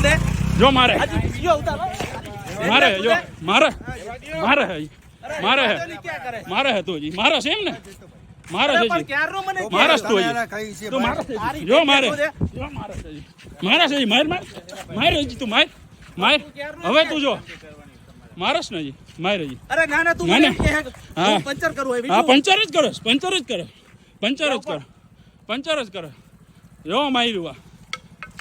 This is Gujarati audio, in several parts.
દે જો મારે હજી બીજો ઉતારો મારે જો મારે મારે હે મારે હે તો ક્યાં કરે મારે હે તો જી મારે છે એમ ને મારે છે પણ જી ક્યારનો મને કે? મારે જ તો જી ખાઈ તો મારે છે તારી જી. જો મારે તો દે. જો મારે છે જી મારે છે જી માર માર માર જી તું માર માર હવે તું જો મારસ ને જી માર જી અરે ના ના તું ના, મને ના. એમ કે હા. હું પંચર કરું હોય હા બીજું પંચર જ કરો પંચર જ કરો પંચર જ કરો પંચર જ કરો જો માર્યું આ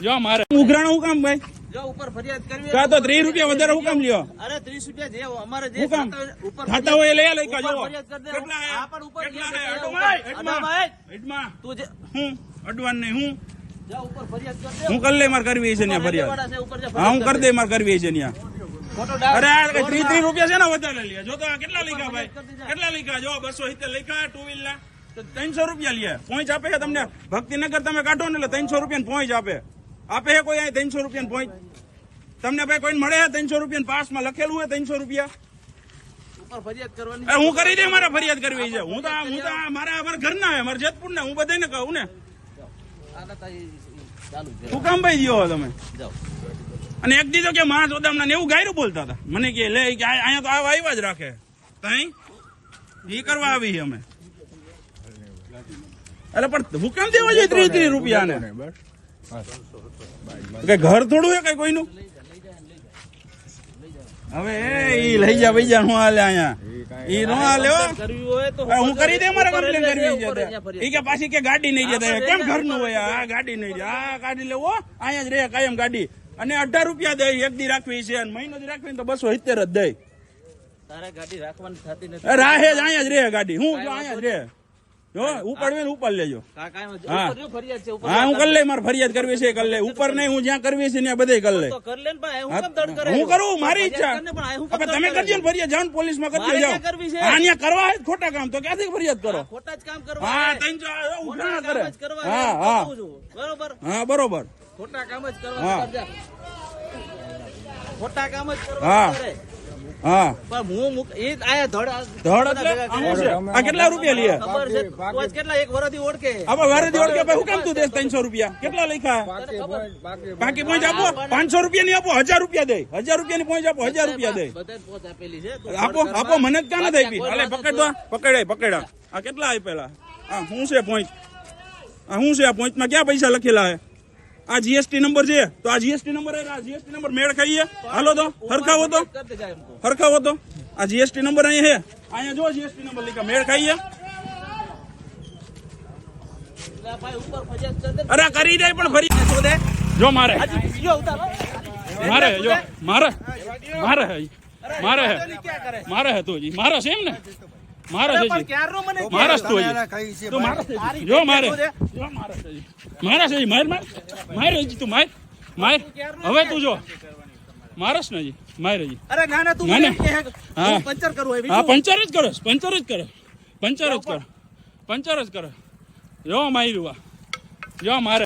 જો મારે. ઉઘરાણું હું કામ ભાઈ? જો ઉપર ફરિયાદ કરવી કાં તો ત્રીસ રૂપિયા વધારે હું કામ લ્યો? અરે 30 રૂપિયા જે અમારે જે હું ઉપર ખાતા હોય લઈ કા જો કરી દે. કેટલા હે? પણ ઉપર કેટલા ફરિયાદ હે? કરી દે. અડવાય, અડવા અડવા. ભાઈ. હેડમાં તું જે હું? અડવાન નહીં હું? જા ઉપર ફરિયાદ કર દે. હું કરી લે મારે કરવી છે ને ફરિયાદ. હા હું કરી દે મારે કરવી છે ને અરે ત્રીસ ત્રીસ રૂપિયા છે ને વધારે લે જો તો કેટલા લીખા ભાઈ? કેટલા લીખા જો બસો સિત્તેર લીખા ટુ વ્હીલ ના. તો ત્રણસો રૂપિયા લે. પોઈન્ટ આપે છે તમને. ભક્તિનગર તમે કાઢો ને એટલે ત્રણસો રૂપિયા પોઈન્ટ આપે. આપે હે કોઈ અહીં ત્રણસો રૂપિયા પોઈન્ટ તમને ભાઈ કોઈ મળે છે ત્રણસો રૂપિયા પાસમાં લખેલું હોય ત્રણસો રૂપિયા? ઉપર ફરિયાદ કરવાની એ હું કરી દે મારે ફરિયાદ કરવી છે. હું તો હું તો આ મારા અમારા ઘરના હે મારા જેતપુર ના હું બધાને કહું ને. શું કામ ભાઈ ગયો તમે? જાઓ. અને એક દીધો કે માં ઓદામણા ને એવું ગાયરું બોલતા હતા. મને કે લે કે આ- અહીંયા તો આવા આવ્યા જ રાખે. તઈ? એ કરવા આવી અમે. અરે પણ હુકમ દેવા જોઈએ ત્રીસ ત્રીસ રૂપિયા ને ઘર થોડું છે કઈ કોઈનું? હવે એ લઈ જા ભાઈ જા હું હાલે અહીંયા. ઈ નો હાલે હો. હું કરી દે મારે કમ્પ્લેન કરવી ઈ કે પાછી કે ગાડી નહીં જતા કેમ ઘરનું હોય? આ ગાડી નહીં જાય. આ ગાડી લેવો અહીંયા જ રહે કાયમ ગાડી. અને અઢાર રૂપિયા દે એક દી રાખવી છે અને મહિનો દી રાખવી તો બસો સિત્તેર જ દે. તારે ગાડી રાખવાની થતી નથી. રાહે જ અહીંયા જ રહે ગાડી. હું જો અહીંયા જ રહે. જો ઉપર ને ઉપર લેજો. હા. હા. હું કરી લે મારે ફરિયાદ કરવી છે કરી લે ઉપર નહીં હું જ્યાં કરવી છે ત્યાં બધે કરી લે. હું કરે? મારી ઈચ્છા. હવે તમે કરજો ને ફરિયાદ જાઓ ને પોલીસમાં કરજો જાઓ. કરવી છે? હા અહીંયા કરવા ખોટા કામ. તો ક્યાંથી ફરિયાદ કરો? ખોટા જ કામ કરવા હા કરે. હા હા. બરોબર? હા બરોબર. ખોટા કામ જ કરવા ખોટા કામ જ કરવા હા. હા. પણ હું એ આયા ધડ ધડ આ શું? આ કેટલા રૂપિયા લે? ખબર છે કોઈ કેટલા એક વરથી ઓળખે. આપણે વારેથી ઓળખે ભાઈ હું કેમ તું દેશ ત્રણસો રૂપિયા? કેટલા લખ્યા? બાકી પોઈન્ટ આપો પાંચસો રૂપિયા ની આપો હજાર રૂપિયા દે હજાર રૂપિયા ની પોઈન્ટ આપો હજાર રૂપિયા દે બધે જ આપેલી છે આપો આપો મને જ ક્યાં નથી આપી? હાલે પકડ દો પકડાય પકડા આ કેટલા આપેલા? આ શું છે પોઈન્ટ આ શું છે આ પોઈન્ટમાં ક્યાં પૈસા લખેલા હે આ જીએસટી નંબર છે. તો આ જીએસટી નંબર આ જીએસટી નંબર મેળ ખાઈએ. હાલો તો, હરખાવો તો. હરખાવો તો. આ જીએસટી નંબર અહીંયા હે અહીંયા જો જીએસટી નંબર લખ્યા. મેળ ખાઈએ. અરે કરી દે પણ ફરી જો મારે. મારે જો. મારે. મારે મારે? મારે તું મારે છે એમ ને? તો જી. તો મારે મારે મારે માર. તું માર. માર. હવે તું મારસ ને જી માર જી અરે ના ના તું મને હા. પંચર કરું હા પંચર જ કરો પંચર જ કરો પંચર જ કરો. પંચર જ કરો. જો માર્યું આ. જો મારે.